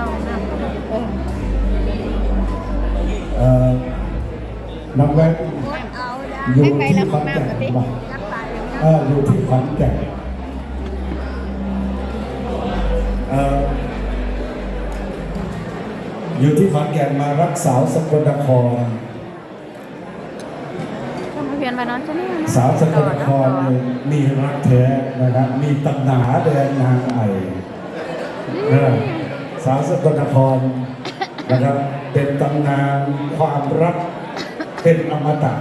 เข้าห้องน้ำเออเอ่อน้องแวดเอาได้อยู่ให้ไปที่แล้วขห้อองนแก่นน้ำกันดิบ่ยัดตายอย่างเอนั้นออยู่ที่ขอนแก่นเอ่ออยู่ที่ขอนแก่นมารักสาวสกลนคร ต้องมาเพียนไปนั้นใช่ไหมนะสาวสกลนครนี่มีรักแท้นะครับ มีตำหนาแดนนางไอเออ สาวสกลนครนะครับ เป็นตำนานความรักเป็นอมตะ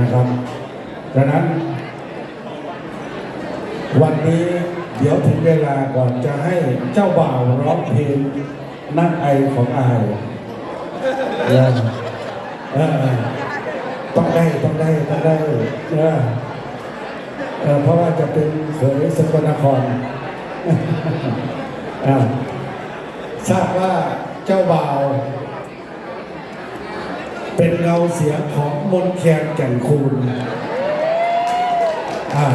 นะครับดังนั้น วันนี้เดี๋ยวถึงเวลาก่อนจะให้เจ้าบ่าวร้องเพลงนั่งไอของอายเออเออต้องได้ต้องได้ต้องได้เออเออเพราะว่าจะเป็นเขยสกลนครอ่า ทราบว่าเจ้าบ่าว เป็นเงาเสียงของมนต์แคนแก่นคูณอ่า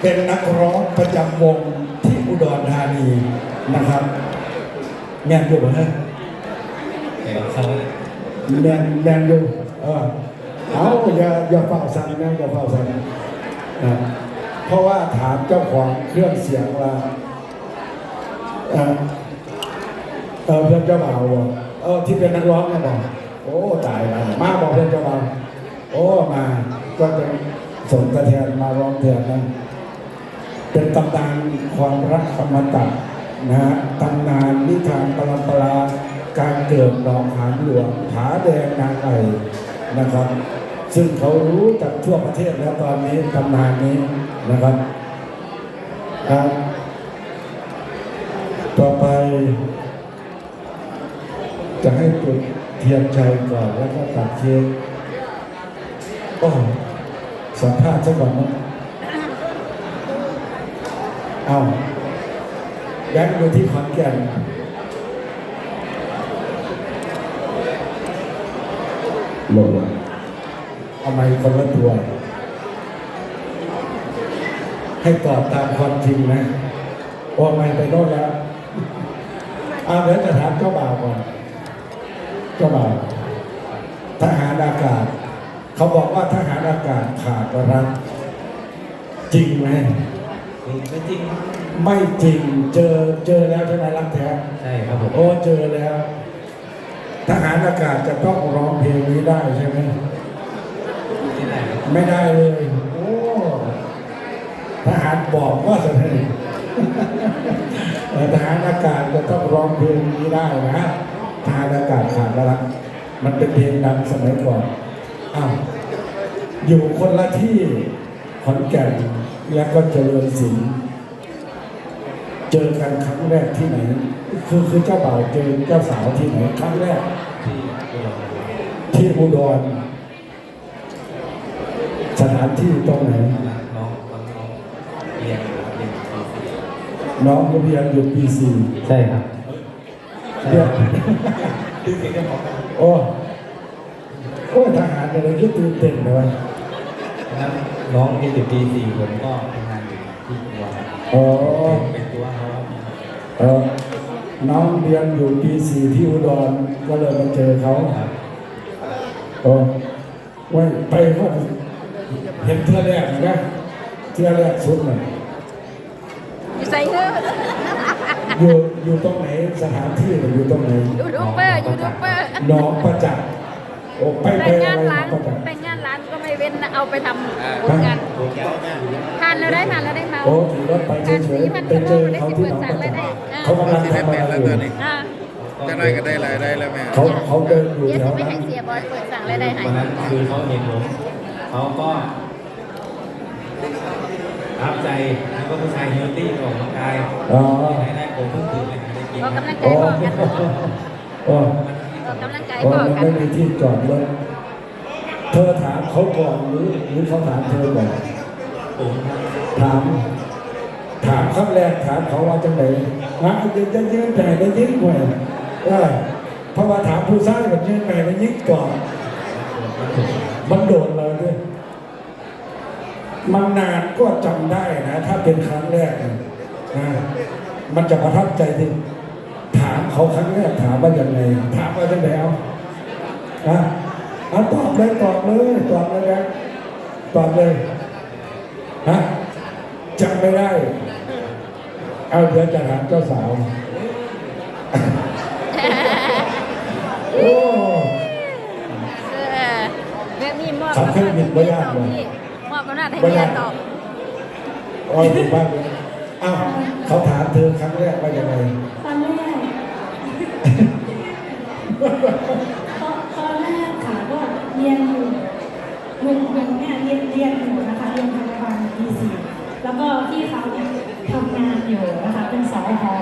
เป็นนักร้องประจำวงที่อุดรธานีนะครับ แมนอยู่ฮะเดี๋ยวเขาแมนแมนอยู่เออเอาอย่าอย่าเฝ้าสั่นนะอย่าเฝ้าสั่นนะเพราะว่าถามเจ้าของเครื่องเสียงว่า เออเพื่อนเจ้าบ่าวบอกเออที่เป็นนักร้องเนี่ยบอกโอ้ตายแล้วมาบอกเพื่อนเจ้าบ่าวโอ้มาก็จะส่งตัวแทนมาร้องแทนนะเป็นตำนานความรักอมตะนะฮะตำนานนิทานปรำปราการเกิดหนองหานหลวงผาแดงนางไอนะครับ ซึ่งเขารู้จากทั่วประเทศแล้วตอนนี้ตำนานนี้นะครับอ่าต่อไป จะให้จุดเทียนชัยก่อนแล้วก็ตัดเค้กโอ้สัมภาษณ์ซะก่อนนะเอาแบงค์อยู่ที่ขอนแก่นลงเลยเอาไมค์คนละตัว ให้ตอบตามความจริงนะโอ้ไม่ไปโน่นแล้วเอาเดี๋ยวจะถามเจ้าบ่าวก่อน เจ้าบ่าวทหารอากาศ เขาบอกว่าทหารอากาศขาดรักจริงไหมไม่จริง ไม่จริงเจอเจอแล้วใช่ไหมรักแท้ใช่ครับผมโอ้เจอแล้ว ทหารอากาศจะต้องร้องเพลงนี้ได้ใช่ไหมที่ไหนครับไม่ได้เลย โอ้ทหารบอกว่าจะให้เออทหารอากาศจะต้องร้องเพลงนี้ได้นะ ทหารอากาศขาดแล้วรักมันเป็นเพลงดังสมัยก่อนอ้าวอยู่คนละที่ขอนแก่นแล้วก็เจริญศิลป์เจอกันครั้งแรกที่ไหน คือคือเจ้าบ่าวเจอเจ้าสาวที่ไหนครั้งแรก ที่อุดรที่อุดรสถานที่ตรงไหน น้องน้องน้องเรียนครับเรียนปีสี่น้องเรียนอยู่ปีสี่ใช่ครับใช่ เรียนคือเสียงจะบอกกันโอ้โอ้ทหารอะไรก็ตื่นเต้นเลยวะนั้นน้องเรียนอยู่ปีสี่ผมก็ทำงานอยู่ที่อุดรอ๋อเป็นตัวเขาเออน้องเรียนอยู่ปีสี่ที่อุดรก็เลยมาเจอเขาครับโอ้ไว้ไปก็เห็นเทือแรกนะเทือแรกสุดเลย อยู่ใส่เถอะ อยู่อยู่ตรงไหนสถานที่น่ะอยู่ตรงไหนยูทูบเบอร์ยูทูบเบอร์หน้องประจักษ์โอ้ไปไปแต่งอะงานไรหนร้าอนงประจักษ์แต่งงานร้านก็ไม่เว้นนะเอาไปทำบุญกันทานแล้วได้ทานแล้วได้เมา โอ้ขี่รถไปเฉยๆไปเจอเขาที่หน้องประจักษ์เขากำลังทำอะไรอยู่อ่าจะได้ก็ได้รายได้แล้วแม่เขาเขาเดินอยู่เดี๋ยวแถจะวไม่นั้ให้น เสียบอยเปิดสั่งเลยได้ให้วันนั้นคือเขาเห็นผมเขาก็รับใจแล้ว ก็ผู้ชายเฮลตี้ออกกำลังกายอ๋อได้ได้ผมเพิ่งตื่นเลยนะได้กินออกกำลังใจโอ้บอกกันโอ้ออกกำลังใจโอ้บอกมันกัน ไม่มีที่จอดรถเธอถามเขาก่อนหรือหรือเขาถามเธอก่อนผมครับถาม ถามครั้งแรกถามเขาว่าจังไหนฮะจะจะยืนแต่ได้ยิ่งกว่าเออเพราะว่าถามผู้ชายกับยืนแต่ได้ยิ่งก่อนมันโดนเราด้วย มันนานก็จำได้นะ ถ้าเป็นครั้งแรกนะนะมันจะประทับใจที่ถามามเขาครั้งแรกถามว่ายังไงถามว่าจะไหนเอาฮะเอาตอบเลยตอบเลยตอบเลยนะตอบเลยฮะจำไม่ได้ เอาเดี๋ยวจะถามเจ้าสาวโอ้เออแบบนี้มอบขับเครื่องบินบ่ยากเลยมอบอำนาจให้เมียตอบโอ้ยถูกมากเลยอ้าวเขาถามเธอครั้งแรกว่ายังไงตอนแรกตอนตอนแรกค่ะก็เรียนอยู่หนุ่มหนุ่มเนี่ยเรียนเรียนอยู่นะคะเรียนพยาบาลปีสี่แล้วก็ที่เขาเนี่ยทำงานอยู่นะคะเป็นสอหอ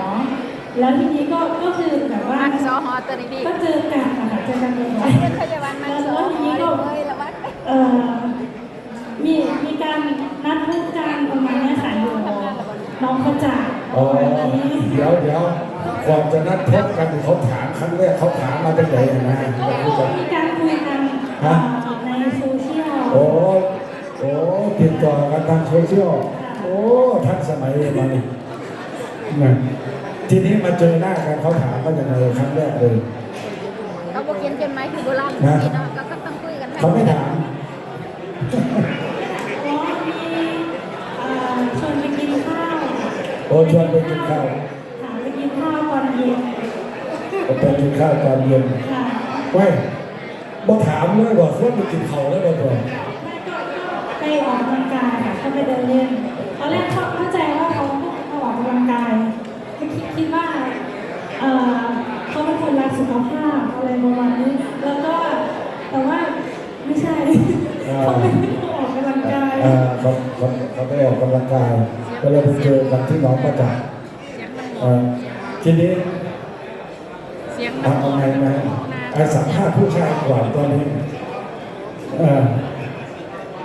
แล้วทีนี้ก็ก็คือแบบว่าบ้านซอฮอตัวนี้ดีก็เจอกันนะคะเจอกันบ่อยเป็นๆพยแล้วทีนี้ก็เออ มีมีการนัดพูดกันประมาณเนี้ยค่ะอยู่น้องเขาจากอ๋อวันนี้เดี๋ยวเดี๋ยวก่อนจะนัดพบกันเขาถามครั้งแรกเขาถามมาตั้งแต่ไหนนะก็มีการคุยกันเอ่อในโซเชียลโอ้โอ้ติดต่อกันทางโซเชียลโอ้ทันสมัยเลยมันนะทีนี้มาเจอหน้ากันเขาถามว่ายังไงครั้งแรกเลย เขาบอกเขียนจดหมายคือโบราณนะ เนาะก็ก็ต้องคุยกัน เขาไม่ถาม อ๋อมีเอ่อชวนไปกินข้าว โอ้ชวนไปกินข้าวค่ะไปกินข้าวตอนเย็นไปกินข้าวตอนเย็นค่ะเว้ยบ่ถามเลยว่าชวนไปกินข้าวแล้วบ่ตัวไปออกกำลังกายค่ะเขาไปเดินเล่นตอนแรกเขาเข้าใจว่าเขาเขาออกกำลังกายก็คิดคิดว่าเอ่อเขาเป็นคนรักสุขภาพอะไรประมาณนี้แล้วก็แต่ว่าไม่ใช่เขาไม่ได้ออกกำลังกายอ่าเขาเขาเขาไปออกกำลังกาย ก็เลยไปเจอกันที่หนองประจักษ์เสียงมันอ่าทีนี้เสียงมันทำยังไงนะไอ้สัมภาษณ์ผู้ชายก่อนตอนนี้อ่า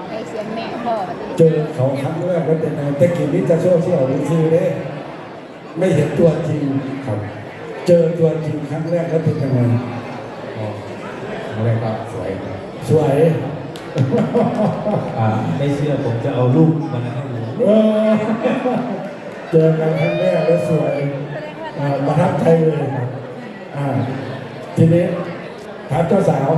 ไอเสียงแม่พ่อเจอเขาครั้งแรกแล้วเป็นไงแต่กี่นิจะโซเชียลหรือซีเด้ไม่เห็นตัวจริงครับ เจอตัวจริงครั้งแรกแล้วเป็นยังไงก็ครั้งแรกก็สวยครับสวยอ่าไม่เชื่อผมจะเอารูปมันให้ดู เออเจอกันครั้งแรกแล้วสวยแสดงว่าอ่าประทับใจเลยครับอ่าทีนี้ถามเจ้าสาว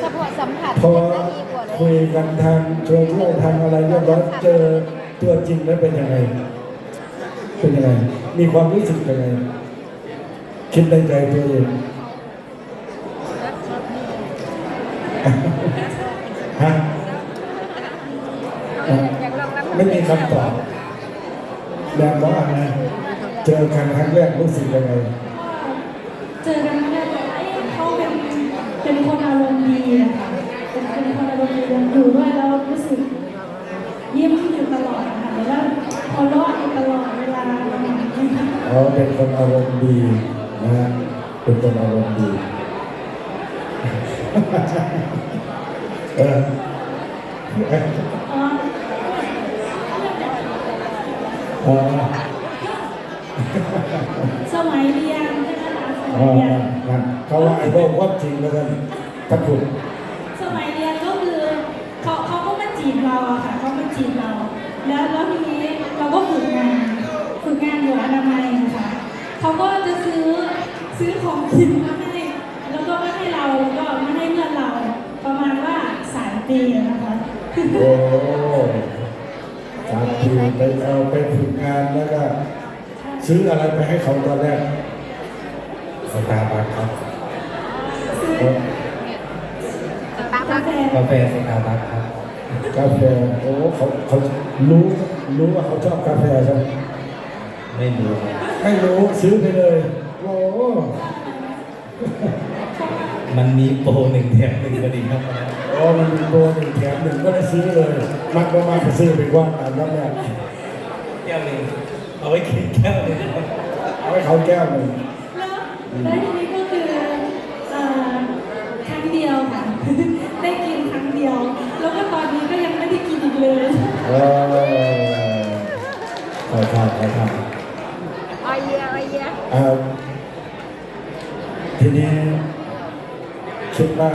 เฉพาะสัมผัสพอได้ดีกว่าเลคุยยกันทางโซเชียลทางอะไรเรียบร้อยเจอตัวจริงแล้วเป็นยังไง เป็นยังไง มีความรู้สึกยังไง คิดในใจตัวเองฮะอะ อยากลองรับ ไม่มีคำตอบแดงบอกอะไรเจอกันครั้งแรกรู้สึกยังไงเจอกันแรกเอ๊ะเขาเป็นเป็นคนอารมณ์ดีอะค่ะเป็นเป็นคนอารมณ์ดีอยู่ด้วยแล้วรู้สึกยิ้มอยู่ตลอดอะค่ะแล้วหัวเราะอยู่ตลอดเวลาประมาณนี้ค่ะเขาเป็นคนอารมณ์ดีนะฮะเป็นคนอารมณ์ดี เออ อ๋อ เออสมัยเรียนใช่ไหมคะสเอมัยอเรียนนั่นเขาว่าไอ้พวกว่าจริงแล้วกันถ้าคุณสมัยเรียนก็คือเขาเขาก็มาจีบเราอะค่ะเขามาจีบเรา แล้วแล้วทีนี้เราก็ฝึกงานฝึกงานอยู่อนามัยนะคะเขาก็จะซื้อซื้อของกินมาให้แล้วก็มาให้เราแล้วก็มาให้เพื่อนเรา ประมาณว่าสายเปย์อะนะคะ โอ้สามปีไปเอาไปฝึกงานแล้วก็ ซื้ออะไรไปให้เขาตอนแรกสตาร์บัคครับซื้อเออตามกาแฟกาแฟสตาร์บัคครับกาแฟโอ้เขาเขารู้รู้ว่าเขาชอบกาแฟใช่ไหมไม่รู้ครับไม่รู้ซื้อไปเลยโอ้มันมีโปรหนึ่งแถมหนึ่งกระดิ่งครับโอ้มันมีโปรหนึ่งแถมหนึ่งก็ได้ซื้อเลย มันก็มาซื้อไปกว้างตามแล้วเนี่ยแก้วหนึ่ง เอาไว้กินแก้วหนึ่งเอาให้เขาแก้วหนึ่งแล้วแล้วทีนี้ก็คือเอ่อครั้งเดียวค่ะ ได้กินครั้งเดียว แล้วก็ตอนนี้ก็ยังไม่ได้กินอีกเลย เออขอทานขอทานไอเยียไอเยียอ่าทีนี้คิดว่า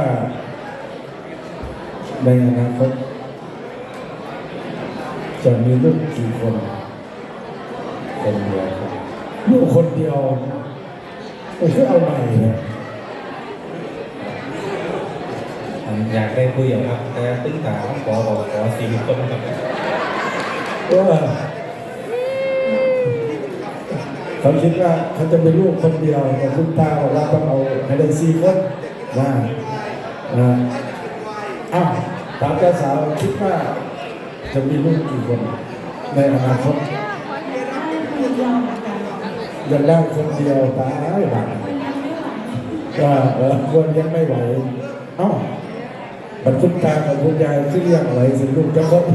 ในอนาคตจะมีลูกกี่คน คนเดียวครับคลูกคนเดียวไม่ใช่เอาใหม่เลยผมอยากได้ผู้ใหญ่ครับแต่ตึ้งตาต้องขอบอกขอสี่คนครับเออเขาคิดว่าเขาจะเป็นลูกคนเดียวแต่คุณตาบอกว่าต้องเอาให้ได้สี่คนนะนะอ้าวถามเจ้าสาวคิดว่าจะมีลูกกี่คนในอนาคตได้คนเดียวเหมือนกันยังคนเดียวตายงไม่ไหวก็เออคนยังไม่ไหวเอ้าบรรคุณตากับคุณยายที่เรียกอะไรสิลูกจ้าคน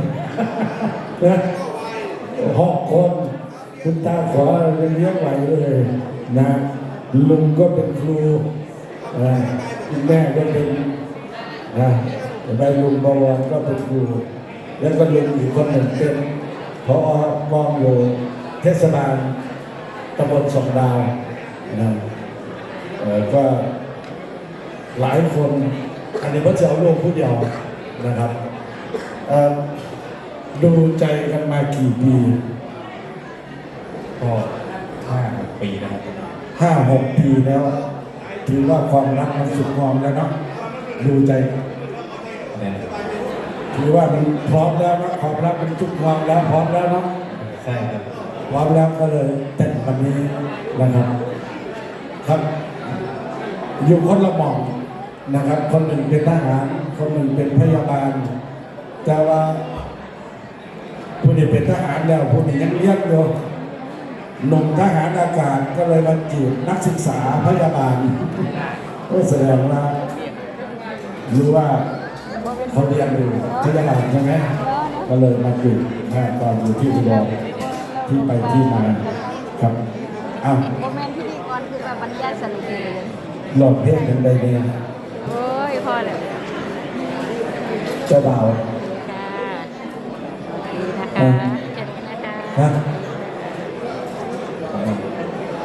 นะหกคนคุณตาขอเลี้ยงไหวเลยนะลุงก็เป็นครูนะคุณแม่ก็เป็นนะได้ลุงบวรก็เป็นครู แล้วก็ลุงอีกคนหนึ่งเป็นพอมองอยู่ เทศบาลตำบลสองดาวนะเอ่อก็หลายคนอันนี้ก็จะเอาลูกผู้เดียวนะครับเอ่อดูใจกันมากี่ปีก็ห้าหกปีนะครับห้าหกปีแล้วถือว่าความรักมันสุดงอมแล้วเนาะดูใจเนี่ยถือว่ามันพร้อมแล้วนะความรักมันจุกงอมแล้วพร้อมแล้วเนาะใช่ครับ พร้อมแล้วก็เลยแต่งวันนี้นะครับ ครับอยู่คนละหม่อมนะครับ คนหนึ่งเป็นทหาร คนหนึ่งเป็นพยาบาล แต่ว่าผู้นี้เป็นทหารแล้วผู้นี้ยังเรียนอยู่หนุ่มทหารอากาศก็เลยมาจีบนักศึกษาพยาบาลก็แสดงว่ารู้ว่าเขาเรียนอยู่พยาบาลใช่ไหมก็เลยมาจีบแพทย์ตอนอยู่ที่อุดร ที่ไปที่มาครับอ้าวโมเมนต์พิธีกรคือแบบบรรยายสรุปเลยหลอดเพลงเป็นใดเนี่ยโอ้ยพ่อเลยเจ้าบ่าวค่ะดีนะคะเจ็ดนะคะฮะ